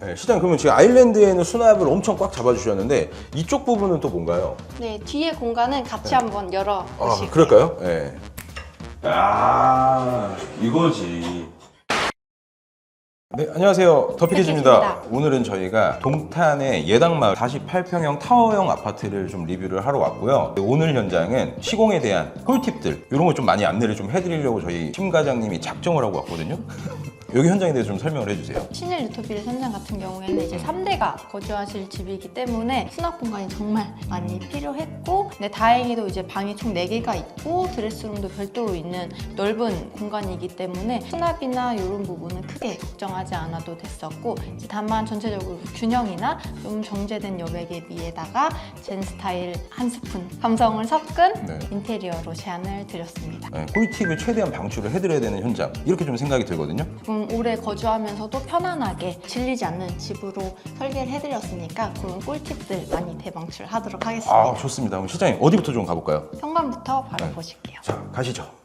네, 시장 그러면 지금 아일랜드에는 수납을 엄청 꽉 잡아주셨는데 이쪽 부분은 또 뭔가요? 네, 뒤에 공간은 같이 한번 열어 아, 보실게요. 그럴까요? 네. 아, 이거지. 네, 안녕하세요. 더피케즈입니다. 오늘은 저희가 동탄의 예당마을 48평형 타워형 아파트를 좀 리뷰를 하러 왔고요. 오늘 현장은 시공에 대한 꿀팁들 이런 거 좀 많이 안내를 좀 해드리려고 저희 팀 과장님이 작정을 하고 왔거든요. 여기 현장에 대해서 좀 설명을 해주세요. 신일 유토빌 현장 같은 경우에는 이제 3대가 거주하실 집이기 때문에 수납 공간이 정말 많이 필요했고 근데 다행히도 이제 방이 총 4개가 있고 드레스룸도 별도로 있는 넓은 공간이기 때문에 수납이나 이런 부분은 크게 걱정하지 않아도 됐었고 다만 전체적으로 균형이나 좀 정제된 여백에 비에다가 젠 스타일 한 스푼 감성을 섞은 네. 인테리어로 제안을 드렸습니다. 네, 꿀팁을 최대한 방출을 해드려야 되는 현장 이렇게 좀 생각이 들거든요. 조금 오래 거주하면서도 편안하게 질리지 않는 집으로 설계를 해드렸으니까 그런 꿀팁들 많이 대방출하도록 하겠습니다. 아 좋습니다. 그럼 시장님 어디부터 좀 가볼까요? 현관부터 바로 네. 보실게요. 자 가시죠.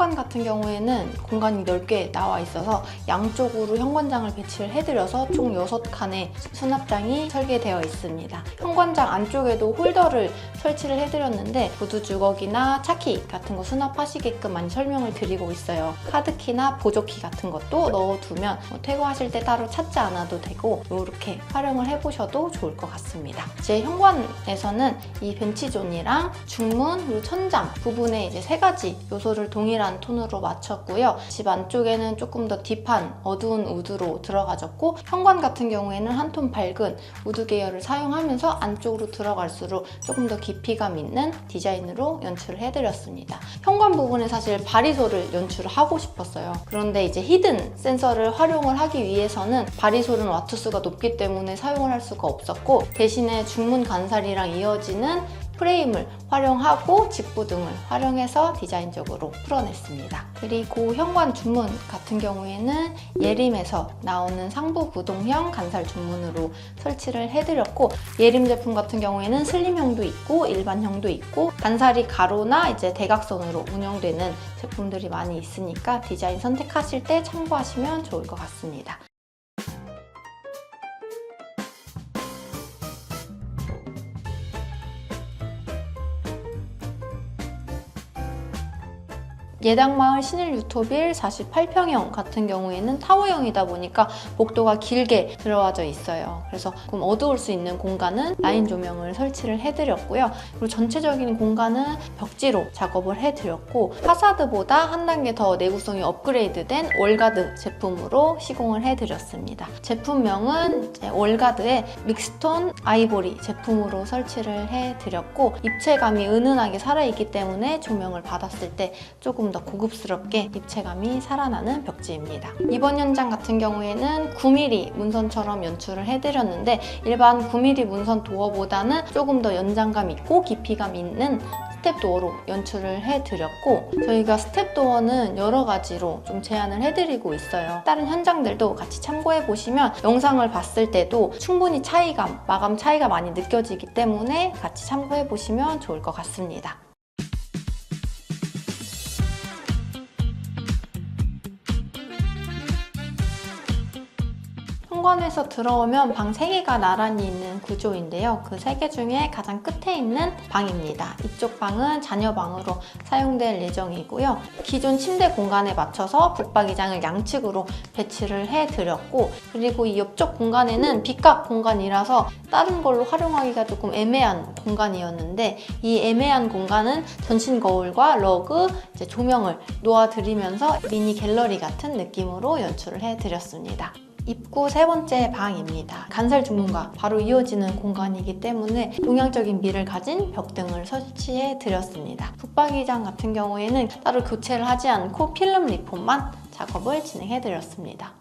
현관 같은 경우에는 공간이 넓게 나와 있어서 양쪽으로 현관장을 배치를 해드려서 총 6칸의 수납장이 설계되어 있습니다. 현관장 안쪽에도 홀더를 설치를 해드렸는데 보드 주걱이나 차키 같은 거 수납하시게끔 많이 설명을 드리고 있어요. 카드키나 보조키 같은 것도 넣어두면 뭐 퇴거하실 때 따로 찾지 않아도 되고 이렇게 활용을 해보셔도 좋을 것 같습니다. 제 현관에서는 이 벤치존이랑 중문 그리고 천장 부분에 이제 세 가지 요소를 동일한 톤으로 맞췄고요. 집 안쪽에는 조금 더 딥한 어두운 우드로 들어가졌고 현관 같은 경우에는 한 톤 밝은 우드 계열을 사용하면서 안쪽으로 들어갈수록 조금 더 깊이감 있는 디자인으로 연출을 해드렸습니다. 현관 부분에 사실 바리소를 연출을 하고 싶었어요. 그런데 이제 히든 센서를 활용을 하기 위해서는 바리솔은 와트수가 높기 때문에 사용을 할 수가 없었고 대신에 중문 간살이랑 이어지는 프레임을 활용하고 직부 등을 활용해서 디자인적으로 풀어냈습니다. 그리고 현관 중문 같은 경우에는 예림에서 나오는 상부 구동형 간살 중문으로 설치를 해드렸고 예림 제품 같은 경우에는 슬림형도 있고 일반형도 있고 간살이 가로나 이제 대각선으로 운영되는 제품들이 많이 있으니까 디자인 선택하실 때 참고하시면 좋을 것 같습니다. 예당마을 신일 유토빌 48평형 같은 경우에는 타워형이다 보니까 복도가 길게 들어와져 있어요. 그래서 조금 어두울 수 있는 공간은 라인 조명을 설치를 해드렸고요. 그리고 전체적인 공간은 벽지로 작업을 해드렸고 파사드보다 한 단계 더 내구성이 업그레이드된 월가드 제품으로 시공을 해드렸습니다. 제품명은 월가드의 믹스톤 아이보리 제품으로 설치를 해드렸고 입체감이 은은하게 살아있기 때문에 조명을 받았을 때 조금 더 고급스럽게 입체감이 살아나는 벽지입니다. 이번 현장 같은 경우에는 9mm 문선처럼 연출을 해드렸는데 일반 9mm 문선 도어보다는 조금 더 연장감 있고 깊이감 있는 스텝 도어로 연출을 해드렸고 저희가 스텝 도어는 여러 가지로 좀 제안을 해드리고 있어요. 다른 현장들도 같이 참고해 보시면 영상을 봤을 때도 충분히 차이감, 마감 차이가 많이 느껴지기 때문에 같이 참고해 보시면 좋을 것 같습니다. 현관에서 들어오면 방 3개가 나란히 있는 구조인데요. 그 3개 중에 가장 끝에 있는 방입니다. 이쪽 방은 자녀방으로 사용될 예정이고요. 기존 침대 공간에 맞춰서 붙박이장을 양측으로 배치를 해드렸고 그리고 이 옆쪽 공간에는 빗각 공간이라서 다른 걸로 활용하기가 조금 애매한 공간이었는데 이 애매한 공간은 전신 거울과 러그, 조명을 놓아드리면서 미니 갤러리 같은 느낌으로 연출을 해드렸습니다. 입구 세 번째 방입니다. 간살 중문과 바로 이어지는 공간이기 때문에 동양적인 미를 가진 벽등을 설치해 드렸습니다. 붙박이장 같은 경우에는 따로 교체를 하지 않고 필름 리폼만 작업을 진행해 드렸습니다.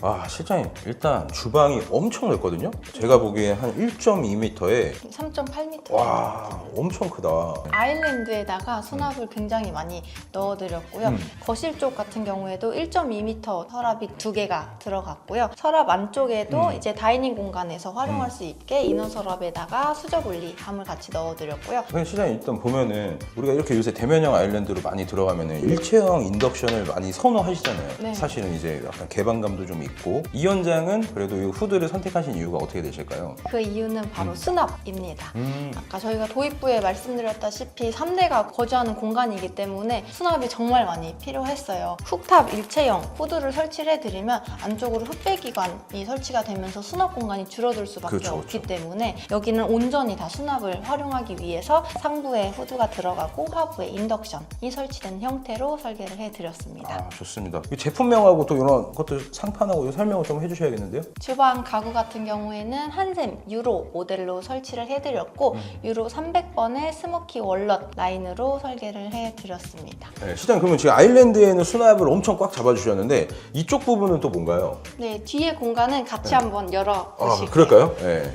아 실장님 일단 주방이 엄청 넓거든요. 제가 보기에 한 1.2m에 3.8m. 와 엄청 크다. 아일랜드에다가 수납을 굉장히 많이 넣어드렸고요. 음. 거실 쪽 같은 경우에도 1.2m 서랍이 두 개가 들어갔고요. 서랍 안쪽에도 음. 이제 다이닝 공간에서 활용할 수 있게 인원 서랍에다가 수저 분리함을 같이 넣어드렸고요. 그냥 시장님 일단 보면은 우리가 이렇게 요새 대면형 아일랜드로 많이 들어가면은 일체형 인덕션을 많이 선호하시잖아요. 네. 사실은 이제 약간 개방감도 좀 있고 이 현장은 그래도 이 후드를 선택하신 이유가 어떻게 되실까요? 그 이유는 바로 음. 수납입니다. 음. 아까 저희가 도입부에 말씀드렸다시피 3대가 거주하는 공간이기 때문에 수납이 정말 많이 필요했어요. 훅탑 일체형 후드를 설치를 해드리면 안쪽으로 흑배기관이 설치가 되면서 수납 공간이 줄어들 수밖에 그렇죠, 없기 그렇죠. 때문에 여기는 온전히 다 수납을 활용하기 위해서 상부에 후드가 들어가고 하부에 인덕션이 설치된 형태로 설계를 해드렸습니다. 아 좋습니다. 이 제품명하고 또 이런 것들 상판하고 이 설명을 좀 해주셔야겠는데요? 주방 가구 같은 경우에는 한샘 유로 모델로 설치를 해드렸고 음. 유로 300번의 스모키 월넛 라인으로 설계를 해드렸습니다. 네, 시장 그러면 지금 아일랜드에는 수납을 엄청 꽉 잡아주셨는데 이쪽 부분은 또 뭔가요? 네, 뒤에 공간은 같이 네. 한번 열어 아. 그럴까요? 네.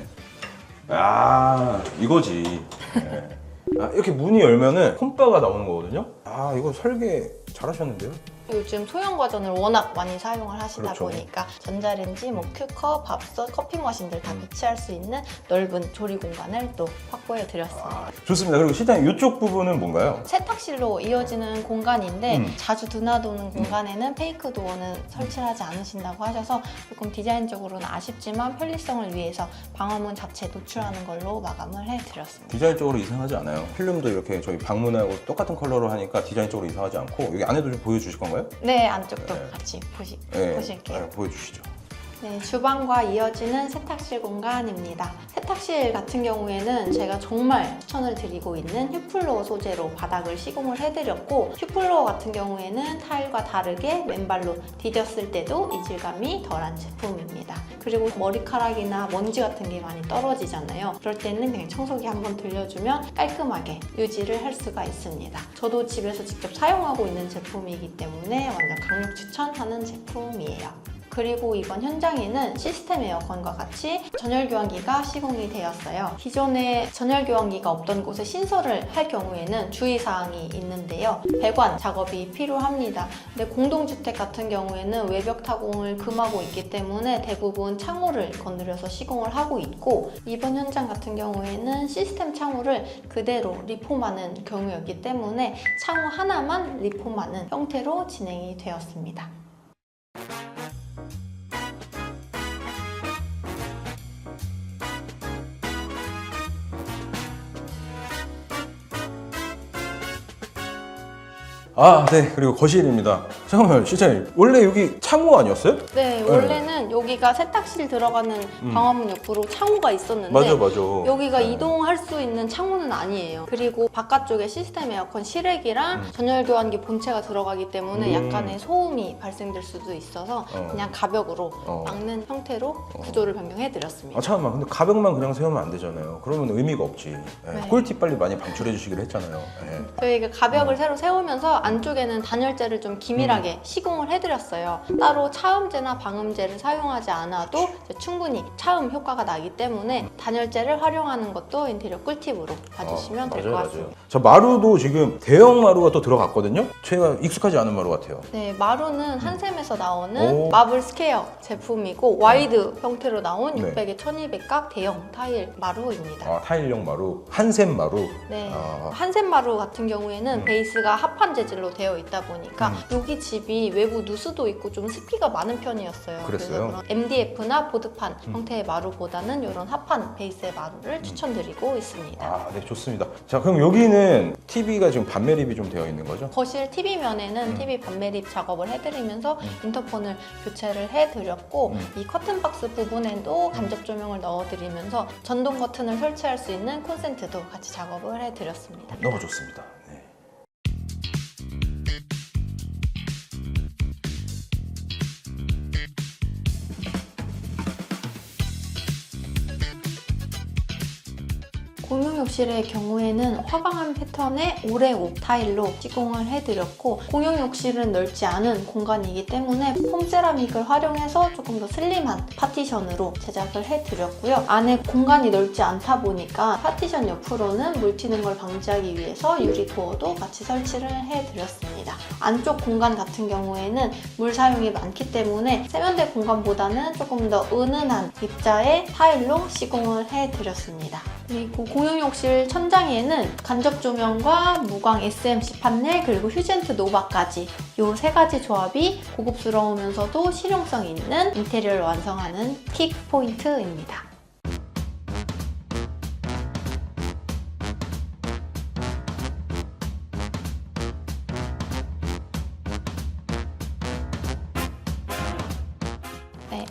아 이거지. 네. 아, 이렇게 문이 열면은 홈바가 나오는 거거든요. 아 이거 설계 잘하셨는데요? 요즘 소형 과전을 워낙 많이 사용을 하시다 그렇죠. 보니까 전자레인지, 뭐 큐커, 밥솥, 커피 머신들 다 음. 배치할 수 있는 넓은 조리 공간을 또 확보해 드렸습니다. 아, 좋습니다. 그리고 시장 이쪽 부분은 뭔가요? 세탁실로 이어지는 공간인데 음. 자주 드나도는 공간에는 페이크 도어는 설치하지 않으신다고 하셔서 조금 디자인적으로는 아쉽지만 편리성을 위해서 방어문 자체 노출하는 걸로 마감을 해 드렸습니다. 디자인적으로 이상하지 않아요. 필름도 이렇게 저희 방문하고 똑같은 컬러로 하니까 디자인적으로 이상하지 않고 여기 안에도 좀 보여주실 건가요? 네, 안쪽도 네. 같이 보시, 네, 보실게요. 네, 보여주시죠. 네, 주방과 이어지는 세탁실 공간입니다. 세탁실 같은 경우에는 제가 정말 추천을 드리고 있는 휴플로어 소재로 바닥을 시공을 해드렸고 휴플로어 같은 경우에는 타일과 다르게 맨발로 디뎠을 때도 이질감이 덜한 제품입니다. 그리고 머리카락이나 먼지 같은 게 많이 떨어지잖아요. 그럴 때는 그냥 청소기 한번 들려주면 깔끔하게 유지를 할 수가 있습니다. 저도 집에서 직접 사용하고 있는 제품이기 때문에 완전 강력 추천하는 제품이에요. 그리고 이번 현장에는 시스템 에어컨과 같이 전열 교환기가 시공이 되었어요. 기존에 전열 교환기가 없던 곳에 신설을 할 경우에는 주의사항이 있는데요. 배관 작업이 필요합니다. 근데 공동주택 같은 경우에는 외벽 타공을 금하고 있기 때문에 대부분 창호를 건드려서 시공을 하고 있고 이번 현장 같은 경우에는 시스템 창호를 그대로 리폼하는 경우였기 때문에 창호 하나만 리폼하는 형태로 진행이 되었습니다. 아, 네. 그리고 거실입니다. 잠깐만요, 실장님. 원래 여기 창호 아니었어요? 네, 원래는 여기가 세탁실 들어가는 음. 방화문 옆으로 창호가 있었는데 맞아, 맞아. 여기가 네. 이동할 수 있는 창호는 아니에요. 그리고 바깥쪽에 시스템 에어컨 실외기랑 음. 전열 교환기 본체가 들어가기 때문에 음. 약간의 소음이 발생될 수도 있어서 어. 그냥 가벽으로 어. 막는 형태로 구조를 변경해 드렸습니다. 아, 잠깐만. 근데 가벽만 그냥 세우면 안 되잖아요. 그러면 의미가 없지. 네. 네. 꿀팁 빨리 많이 방출해 주시기로 했잖아요. 네. 저희가 가벽을 새로 세우면서 안쪽에는 단열재를 좀 음. 기밀하게 시공을 해드렸어요. 따로 차음재나 방음재를 사용하지 않아도 충분히 차음 효과가 나기 때문에 단열재를 활용하는 것도 인테리어 꿀팁으로 봐주시면 어, 될것 맞아요, 같습니다. 맞아요. 저 마루도 지금 대형 마루가 또 들어갔거든요. 제가 익숙하지 않은 마루 같아요. 네, 마루는 한샘에서 나오는 오. 마블 스퀘어 제품이고 와이드 형태로 나온 네. 600에 1200각 대형 타일 마루입니다. 아, 타일형 마루, 한샘 마루. 네. 아. 한샘 마루 같은 경우에는 음. 베이스가 합판 재질 로 되어 있다 보니까 음. 여기 집이 외부 누수도 있고 좀 습기가 많은 편이었어요. 그랬어요? 래서 그런 MDF나 보드판 음. 형태의 마루보다는 이런 합판 베이스의 마루를 추천드리고 있습니다. 아, 네, 좋습니다. 자, 그럼 여기는 TV가 지금 반매립이 좀 되어 있는 거죠? 거실 TV 면에는 음. TV 반매립 작업을 해드리면서 음. 인터폰을 교체를 해드렸고 음. 이 커튼 박스 부분에도 간접 조명을 넣어드리면서 전동 커튼을 설치할 수 있는 콘센트도 같이 작업을 해드렸습니다. 너무 좋습니다. 네. 공용욕실의 경우에는 화강한 패턴의 오레옥 타일로 시공을 해드렸고 공용 욕실은 넓지 않은 공간이기 때문에 폼 세라믹을 활용해서 조금 더 슬림한 파티션으로 제작을 해드렸고요. 안에 공간이 넓지 않다 보니까 파티션 옆으로는 물 튀는 걸 방지하기 위해서 유리 도어도 같이 설치를 해드렸습니다. 안쪽 공간 같은 경우에는 물 사용이 많기 때문에 세면대 공간보다는 조금 더 은은한 입자의 타일로 시공을 해드렸습니다. 그리고 공용욕실 천장에는 간접 조명과 무광 SMC 판넬 그리고 휴젠트 노바까지 이 세 가지 조합이 고급스러우면서도 실용성 있는 인테리어를 완성하는 킥 포인트입니다.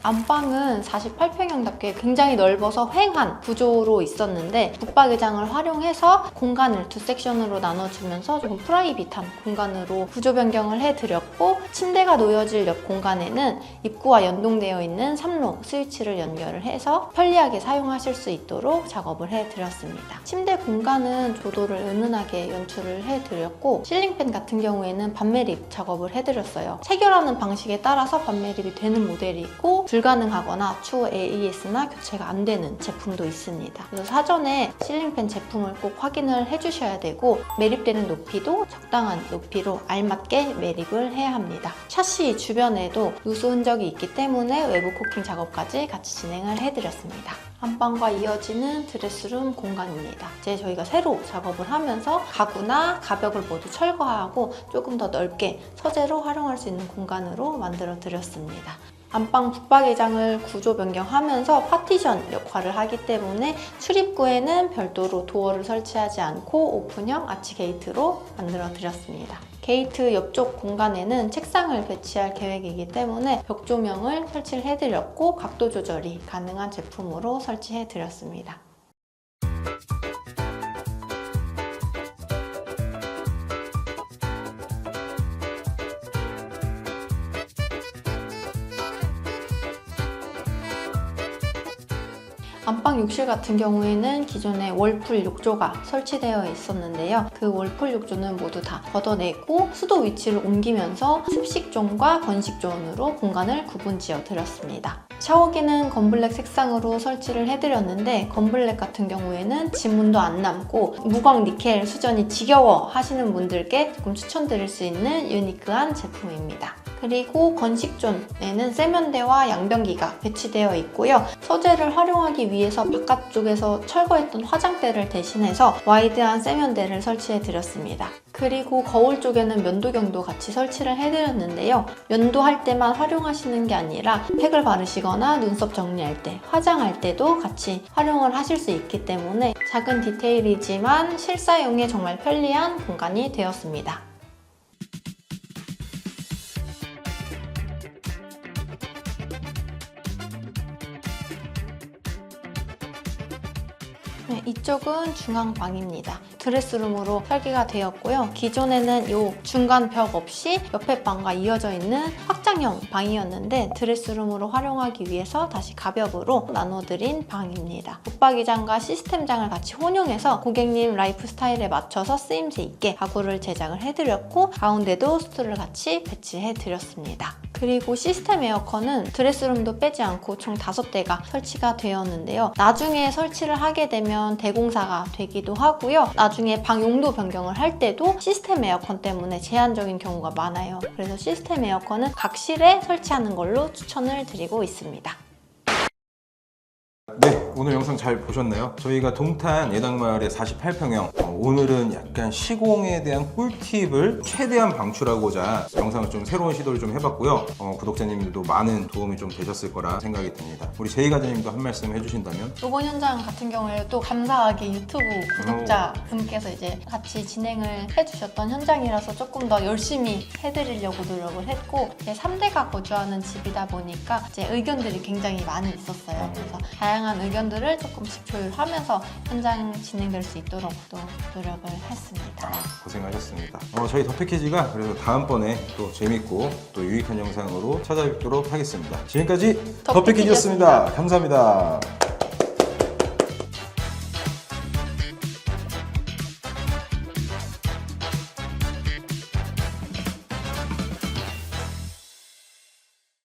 안방은 48평형답게 굉장히 넓어서 횡한 구조로 있었는데 붙박이장을 활용해서 공간을 두 섹션으로 나눠주면서 조금 프라이빗한 공간으로 구조 변경을 해드렸고 침대가 놓여질 옆 공간에는 입구와 연동되어 있는 3로 스위치를 연결을 해서 편리하게 사용하실 수 있도록 작업을 해드렸습니다. 침대 공간은 조도를 은은하게 연출을 해드렸고 실링팬 같은 경우에는 반매립 작업을 해드렸어요. 체결하는 방식에 따라서 반매립이 되는 모델이 있고 불가능하거나 추후 AES나 교체가 안 되는 제품도 있습니다. 그래서 사전에 실링팬 제품을 꼭 확인을 해주셔야 되고 매립되는 높이도 적당한 높이로 알맞게 매립을 해야 합니다. 샤시 주변에도 누수 흔적이 있기 때문에 외부 코팅 작업까지 같이 진행을 해드렸습니다. 안방과 이어지는 드레스룸 공간입니다. 이제 저희가 새로 작업을 하면서 가구나 가벽을 모두 철거하고 조금 더 넓게 서재로 활용할 수 있는 공간으로 만들어 드렸습니다. 안방 붙박이장을 구조 변경하면서 파티션 역할을 하기 때문에 출입구에는 별도로 도어를 설치하지 않고 오픈형 아치 게이트로 만들어 드렸습니다. 게이트 옆쪽 공간에는 책상을 배치할 계획이기 때문에 벽 조명을 설치를 해드렸고 각도 조절이 가능한 제품으로 설치해 드렸습니다. 안방 욕실 같은 경우에는 기존에 월풀 욕조가 설치되어 있었는데요. 그 월풀 욕조는 모두 다 걷어내고 수도 위치를 옮기면서 습식존과 건식존으로 공간을 구분 지어 드렸습니다. 샤워기는 검블랙 색상으로 설치를 해드렸는데 검블랙 같은 경우에는 지문도 안 남고 무광 니켈 수전이 지겨워 하시는 분들께 조금 추천드릴 수 있는 유니크한 제품입니다. 그리고 건식존에는 세면대와 양변기가 배치되어 있고요. 소재를 활용하기 위해서 바깥쪽에서 철거했던 화장대를 대신해서 와이드한 세면대를 설치해 드렸습니다. 그리고 거울 쪽에는 면도경도 같이 설치를 해드렸는데요. 면도할 때만 활용하시는 게 아니라 팩을 바르시거나 눈썹 정리할 때, 화장할 때도 같이 활용을 하실 수 있기 때문에 작은 디테일이지만 실사용에 정말 편리한 공간이 되었습니다. 이쪽은 중앙방입니다. 드레스룸으로 설계가 되었고요. 기존에는 이 중간 벽 없이 옆에 방과 이어져 있는 확장형 방이었는데 드레스룸으로 활용하기 위해서 다시 가벽으로 나눠드린 방입니다. 붙박이장과 시스템장을 같이 혼용해서 고객님 라이프 스타일에 맞춰서 쓰임새 있게 가구를 제작을 해드렸고 가운데도 스툴을 같이 배치해드렸습니다. 그리고 시스템 에어컨은 드레스룸도 빼지 않고 총 5대가 설치가 되었는데요. 나중에 설치를 하게 되면 대공사가 되기도 하고요. 나중에 방 용도 변경을 할 때도 시스템 에어컨 때문에 제한적인 경우가 많아요. 그래서 시스템 에어컨은 각 실에 설치하는 걸로 추천을 드리고 있습니다. 네, 오늘 영상 잘 보셨나요? 저희가 동탄 예당마을의 48평형 어, 오늘은 약간 시공에 대한 꿀팁을 최대한 방출하고자 영상을 좀 새로운 시도를 좀 해봤고요. 어, 구독자님들도 많은 도움이 좀 되셨을 거라 생각이 듭니다. 우리 제이 과장님도 한 말씀 해주신다면? 이번 현장 같은 경우에 또 감사하게 유튜브 구독자 분께서 이제 같이 진행을 해주셨던 현장이라서 조금 더 열심히 해드리려고 노력을 했고 이제 3대가 거주하는 집이다 보니까 이제 의견들이 굉장히 많이 있었어요. 그래서 다양한 의견들을 조금씩 조율하면서 현장 진행될 수 있도록 또 노력을 했습니다. 아, 고생하셨습니다. 어, 저희 더 패키지가 그래서 다음번에 또 재밌고 또 유익한 영상으로 찾아뵙도록 하겠습니다. 지금까지 더 더 패키지였습니다. 감사합니다.